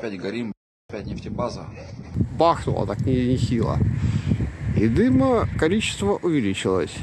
Опять горим, опять нефтебаза. Бахнуло так не- нехило. И дыма количество увеличилось.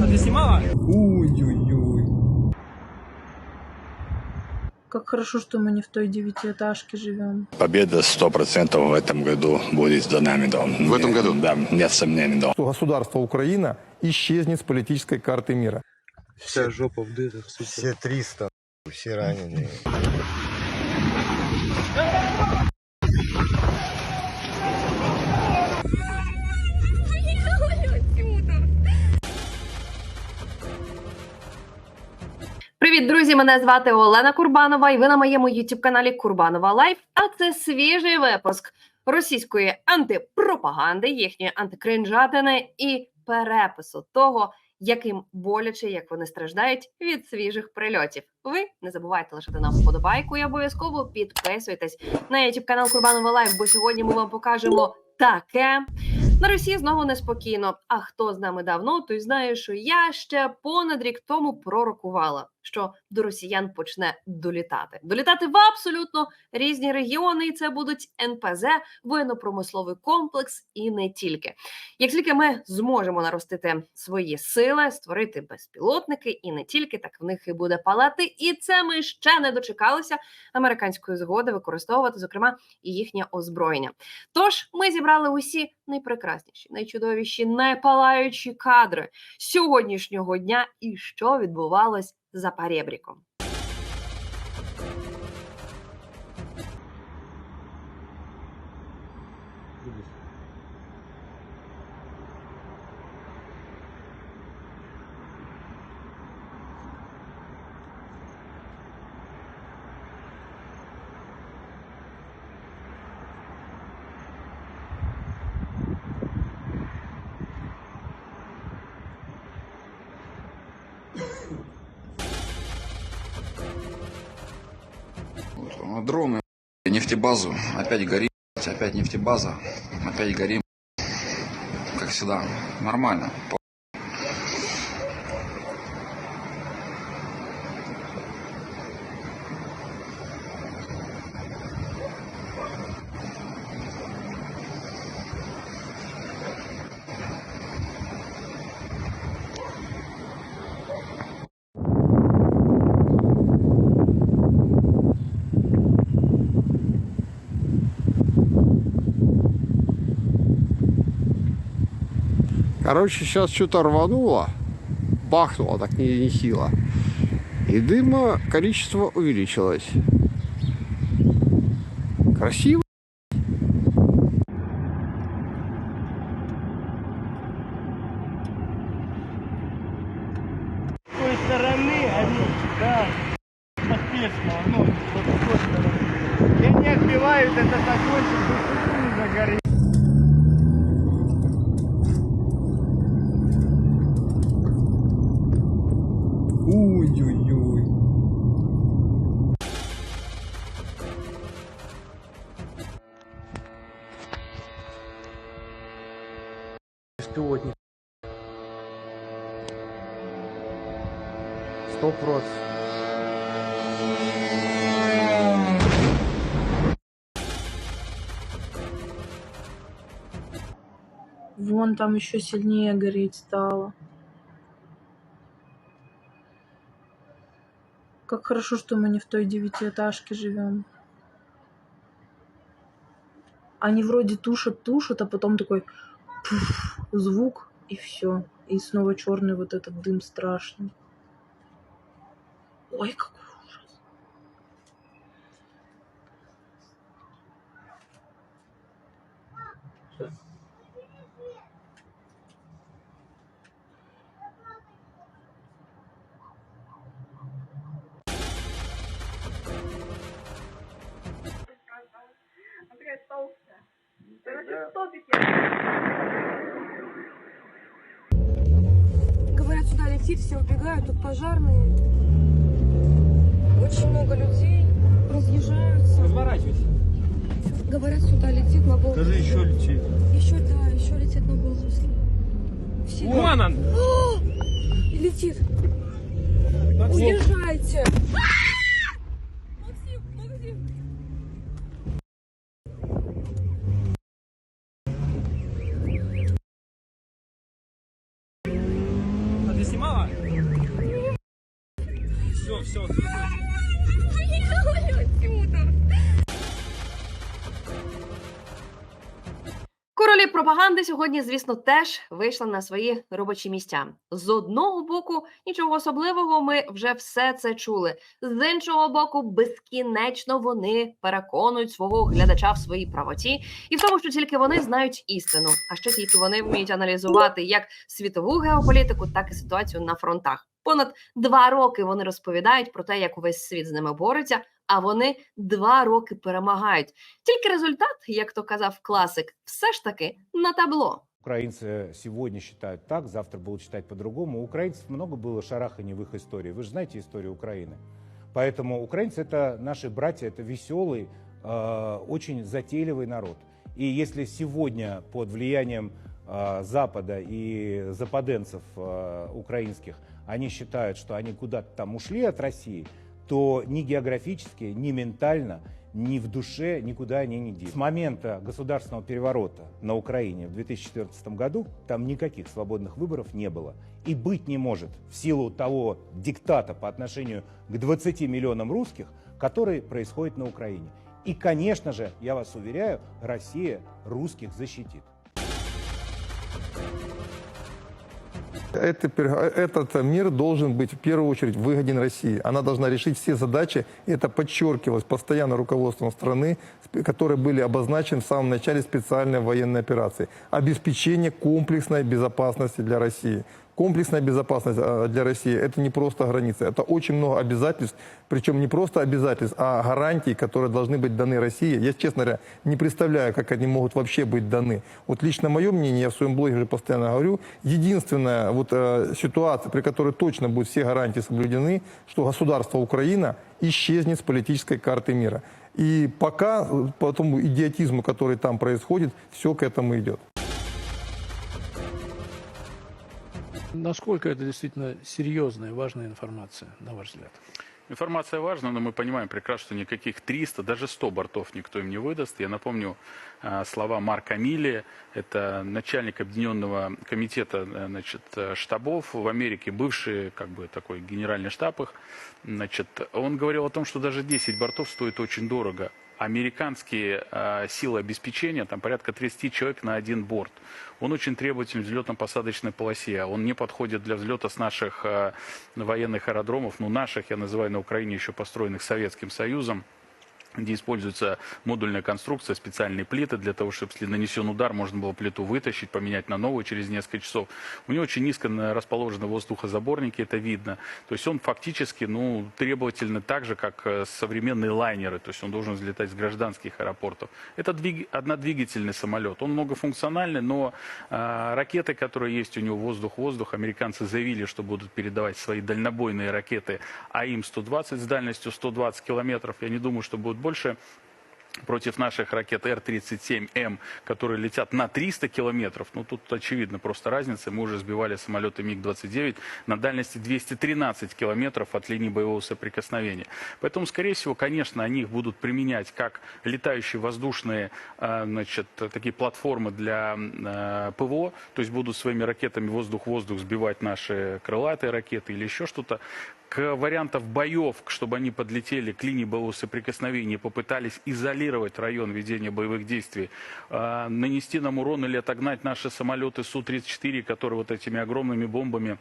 А ты снимала? Ой-ой-ой. Как хорошо, что мы не в той девятиэтажке живем. Победа сто процентов в этом году будет за нами, да. В этом году? Да, нет сомнений, да. государство Украина исчезнет с политической карты мира. Вся жопа в дырах. Все 300, все раненые. Друзі! Мене звати Олена Курбанова, і ви на моєму youtube каналі Курбанова Лайф. А це свіжий випуск російської антипропаганди, їхньої антикринжатини і перепису того, яким боляче, як вони страждають від свіжих прильотів. Ви не забувайте лишити нам вподобайку і обов'язково підписуйтесь на youtube канал Курбанова Лайф, бо сьогодні ми вам покажемо таке. На Росії знову неспокійно. А хто з нами давно, той знає, що я ще понад рік тому пророкувала, що до росіян почне долітати. Долітати в абсолютно різні регіони, і це будуть НПЗ, воєнно-промисловий комплекс і не тільки. Як тільки ми зможемо наростити свої сили, створити безпілотники і не тільки, так в них і буде палати. І це ми ще не дочекалися американської згоди використовувати, зокрема, і їхнє озброєння. Тож ми зібрали усі найпрекрасніші, найчудовіші, найпалаючі кадри сьогоднішнього дня і що відбувалось за перебріком. Вот, Дроны, нефтебазу. Опять горим, опять нефтебаза. Опять горим. Как всегда. Нормально. Короче, сейчас что-то рвануло. Бахнуло так не- нехило. И дыма количество увеличилось. Красиво. С той стороны они, да, поспешно, ну, с такой стороны. И Вон там еще сильнее гореть стало. Как хорошо, что мы не в той девятиэтажке живем. Они вроде тушат, тушат, а потом такой пуф, звук и все. И снова черный вот этот дым страшный. Ой, какой Говорят, сюда летит, все убегают, тут пожарные. Очень много людей разъезжаются. Разворачивайся. Говорят, сюда летит на Волжский. Даже еще летит. Еще, да, еще летит на Волжский. Все Вон он! летит. Максим. Уезжайте. Королі пропаганди сьогодні, звісно, теж вийшли на свої робочі місця. З одного боку, нічого особливого, ми вже все це чули. З іншого боку, безкінечно вони переконують свого глядача в своїй правоті і в тому, що тільки вони знають істину, а ще тільки вони вміють аналізувати як світову геополітику, так і ситуацію на фронтах. Понад два роки вони розповідають про те, як увесь світ з ними бореться. А вони два роки перемагають. Тільки результат, як то казав класик, все ж таки на табло. Украинцы сегодня считают так, завтра будут считать по-другому. У украинцев много было шараханий в их истории. Вы же знаете историю Украины. Поэтому украинцы это наши братья, это веселый, э, очень затейливый народ. И если сегодня под влиянием э, Запада и западенцев э, украинских они считают, что они куда-то там ушли от России, то ни географически, ни ментально, ни в душе никуда они не делись. С момента государственного переворота на Украине в 2014 году там никаких свободных выборов не было. И быть не может в силу того диктата по отношению к 20 миллионам русских, который происходит на Украине. И, конечно же, я вас уверяю, Россия русских защитит. Это этот мир должен быть в первую очередь выгоден России. Она должна решить все задачи. И это подчеркивалось постоянно руководством страны, которые были обозначены в самом начале специальной военной операции. Обеспечение комплексной безопасности для России. Комплексная безопасность э, для России – это не просто границы, это очень много обязательств, причем не просто обязательств, а гарантий, которые должны быть даны России. Я, честно говоря, не представляю, как они могут вообще быть даны. Вот лично мое мнение, я в своем блоге уже постоянно говорю, единственная вот, э, ситуация, при которой точно будут все гарантии соблюдены, что государство Украина исчезнет с политической карты мира. И пока, э, по тому идиотизму, который там происходит, все к этому идет. Насколько это действительно серьезная, важная информация, на ваш взгляд? Информация важна, но мы понимаем прекрасно, что никаких 300, даже 100 бортов никто им не выдаст. Я напомню э, слова Марка Милли, это начальник Объединенного комитета э, значит, э, штабов в Америке, бывший как бы такой генеральный штаб их. Значит, он говорил о том, что даже 10 бортов стоит очень дорого. Американские э, силы обеспечения, там порядка 30 человек на один борт. Он очень требователен в взлетно-посадочной полосе. Он не подходит для взлета с наших э, военных аэродромов, ну наших, я называю на Украине еще построенных Советским Союзом где используется модульная конструкция, специальные плиты для того, чтобы, если нанесен удар, можно было плиту вытащить, поменять на новую через несколько часов. У него очень низко расположены воздухозаборники, это видно. То есть он фактически ну, требовательный так же, как э, современные лайнеры. То есть он должен взлетать с гражданских аэропортов. Это двиг- однодвигательный самолет. Он многофункциональный, но э, ракеты, которые есть у него воздух-воздух, американцы заявили, что будут передавать свои дальнобойные ракеты АИМ-120 с дальностью 120 километров. Я не думаю, что будет больше против наших ракет Р-37М, которые летят на 300 километров. Ну, тут очевидно просто разница. Мы уже сбивали самолеты МиГ-29 на дальности 213 километров от линии боевого соприкосновения. Поэтому, скорее всего, конечно, они их будут применять как летающие воздушные э, значит, такие платформы для э, ПВО, то есть будут своими ракетами воздух-воздух сбивать наши крылатые ракеты или еще что-то к вариантов боев, чтобы они подлетели к линии боевого соприкосновения попытались изолировать район ведения боевых действий, э, нанести нам урон или отогнать наши самолеты Су-34, которые вот этими огромными бомбами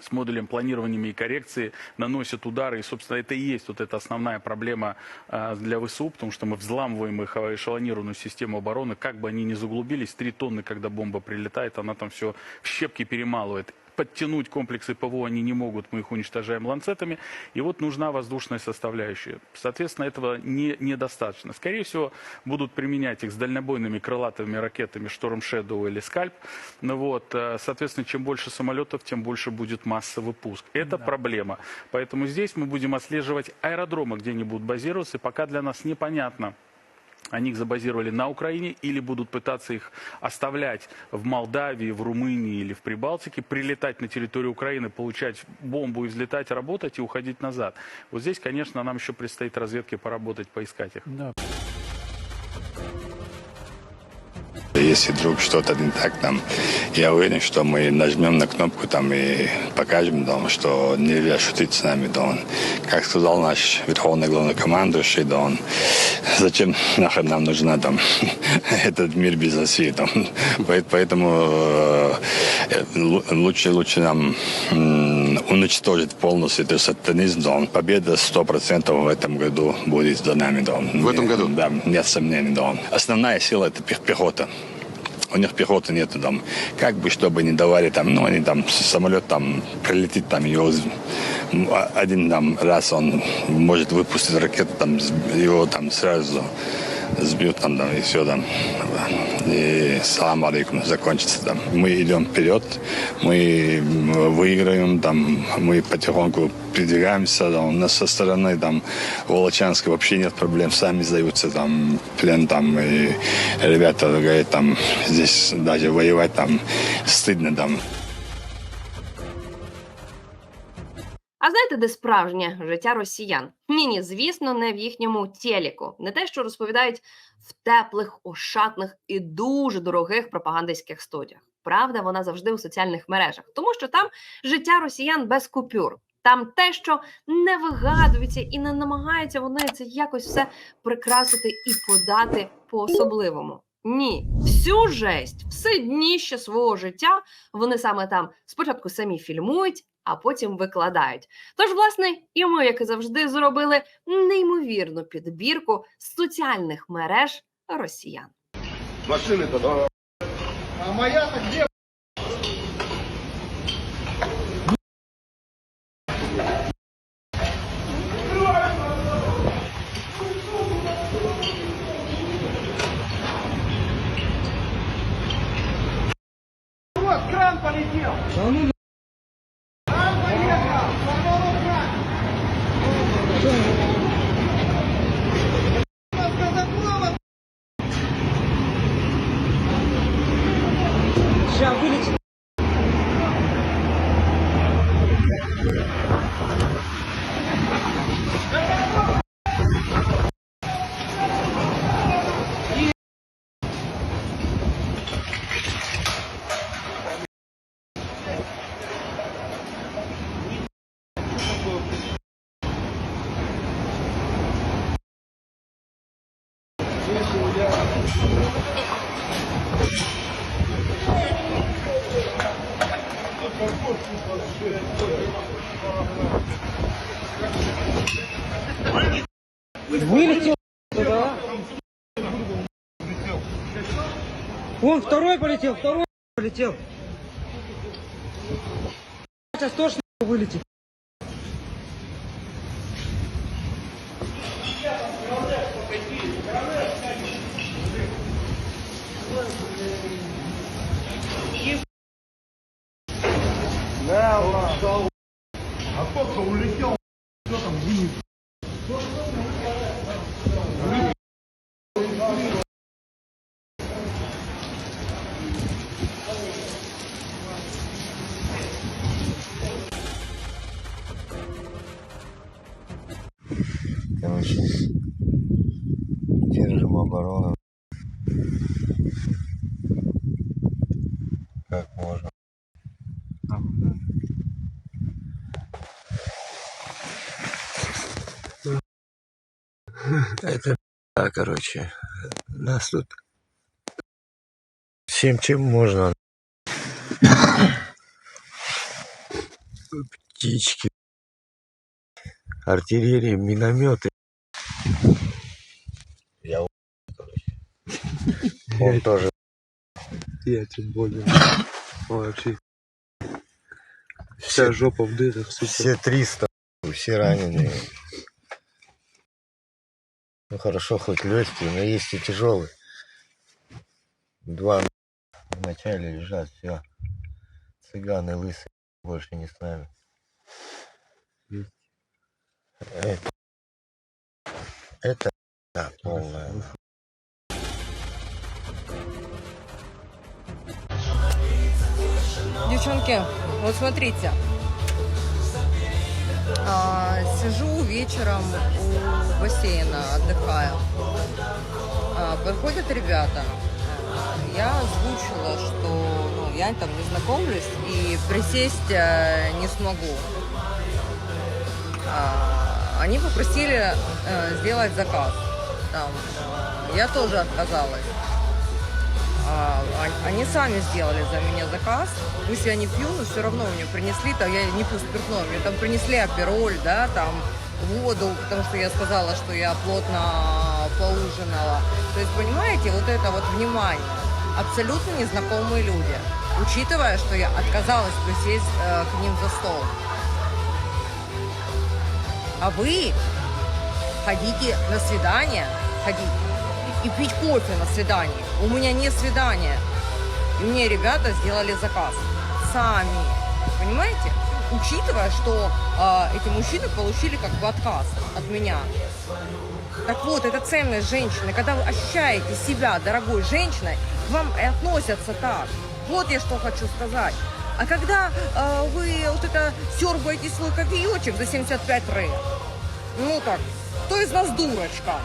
с модулем планирования и коррекции наносят удары. И, собственно, это и есть вот эта основная проблема э, для ВСУ, потому что мы взламываем их эшелонированную систему обороны. Как бы они ни заглубились, три тонны, когда бомба прилетает, она там все в щепки перемалывает. Подтянуть комплексы ПВО они не могут, мы их уничтожаем ланцетами. И вот нужна воздушная составляющая. Соответственно, этого не, недостаточно. Скорее всего, будут применять их с дальнобойными крылатыми ракетами Storm Shadow или Скальп. Ну вот, э, соответственно, чем больше самолетов, тем больше будет массовый пуск. Это проблема. Поэтому здесь мы будем отслеживать аэродромы, где они будут базироваться. И пока для нас непонятно, они их забазировали на Украине или будут пытаться их оставлять в Молдавии, в Румынии или в Прибалтике, прилетать на территорию Украины, получать бомбу и взлетать, работать и уходить назад. Вот здесь, конечно, нам еще предстоит разведке поработать, поискать их. Да. Если вдруг что-то не так, там, я уверен, что мы нажмем на кнопку там и покажем, да, что нельзя шутить с нами, да, он, как сказал наш верховный главнокомандующий, да, он, зачем нахер нам нужна там этот мир без России, там, Поэт- поэтому э, лу- лучше, лучше нам уничтожить полностью этот сатанизм, да, он, победа сто процентов в этом году будет за нами, да, он. В этом году? Да, нет сомнений, да, он. Основная сила это пех- пехота. У них пехоты нету там. Как бы, чтобы не давали там, ну, они там, самолет там прилетит, там, его а- один там раз он может выпустить ракету, там, его там сразу сбьют там, да, и все там. И салам алейкум, закончится там. Мы идем вперед, мы выиграем, там, мы потихоньку продвигаемся, да, у нас со стороны там Волочанска вообще нет проблем, сами сдаются там плен там, и ребята говорят там, здесь даже воевать там стыдно там. А знаєте, де справжнє життя росіян? Ні, ні, звісно, не в їхньому телеку. Не те, що розповідають в теплих, ошатних і дуже дорогих пропагандистських студіях. Правда, вона завжди у соціальних мережах, тому що там життя росіян без купюр. Там те, що не вигадується і не намагаються вони це якось все прикрасити і подати по-особливому. Ні, всю жесть, все дніще свого життя вони саме там спочатку самі фільмують, а потім викладають. Тож, власне, і ми, як і завжди, зробили неймовірну підбірку з соціальних мереж росіян. А моя-то где? Кран полетел! Кран Вылетел туда. Вон второй полетел, второй полетел. Сейчас тоже вылетит. Да, ладно. А сколько Как можно. Это да, короче. Нас тут всем чем можно. Птички, артиллерия, минометы. Я короче. Он тоже. Я тем более. Вообще. Вся жопа в дырах, Все 300, все раненые. Ну хорошо, хоть легкие, но есть и тяжелые. Два в начале лежат, все. Цыганы лысые, больше не с нами. Это, это да, полная. Девчонки, вот смотрите. А, сижу вечером у бассейна, отдыхаю. А, подходят ребята а, я озвучила, что ну, я там не знакомлюсь и присесть э, не смогу. А, они попросили э, сделать заказ. Там, э, я тоже отказалась. А, он- они сами сделали за меня заказ. Пусть я не пью, но все равно мне принесли, там я не пью спиртное, мне там принесли апероль, да, там воду, потому что я сказала, что я плотно поужинала. То есть, понимаете, вот это вот внимание. Абсолютно незнакомые люди. Учитывая, что я отказалась присесть э, к ним за стол. А вы ходите на свидание, ходите и пить кофе на свидании. У меня не свидание. И мне ребята сделали заказ. Сами. Понимаете? Учитывая, что а, эти мужчины получили как бы отказ от меня. Так вот, это ценность женщины. Когда вы ощущаете себя дорогой женщиной, к вам и относятся так. Вот я что хочу сказать. А когда э, вы вот это сербаете свой кофеечек за 75 рэ, ну так, кто из нас дурочка?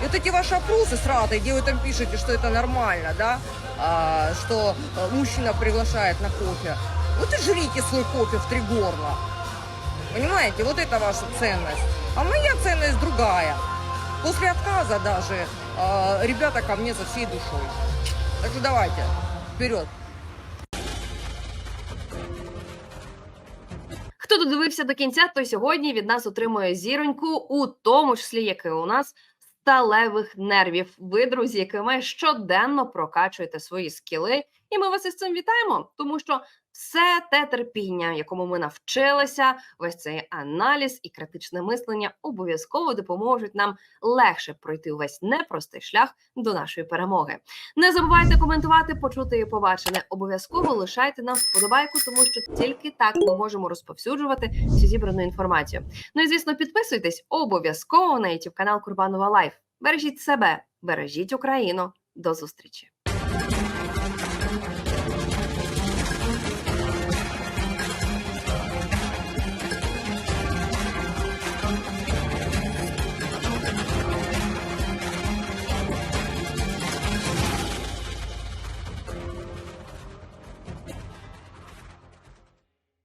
И вот эти ваши опросы с Радой, где вы там пишете, что это нормально, да, а, что э, мужчина приглашает на кофе. Вот и жрите свой кофе в три горла. Понимаете, вот это ваша ценность. А моя ценность другая. После отказа даже э, ребята ко мне со всей душой. Так что давайте, вперед. Хто додивився до кінця, той сьогодні від нас отримує зіроньку, у тому числі, як і у нас, сталевих нервів. Ви, друзі, якими щоденно прокачуєте свої скіли, і ми вас із цим вітаємо, тому що все те терпіння, якому ми навчилися, весь цей аналіз і критичне мислення обов'язково допоможуть нам легше пройти увесь непростий шлях до нашої перемоги. Не забувайте коментувати, почути і побачене. Обов'язково лишайте нам вподобайку, тому що тільки так ми можемо розповсюджувати всю зібрану інформацію. Ну і звісно, підписуйтесь обов'язково на YouTube канал Курбанова Лайф. Бережіть себе, бережіть Україну. До зустрічі!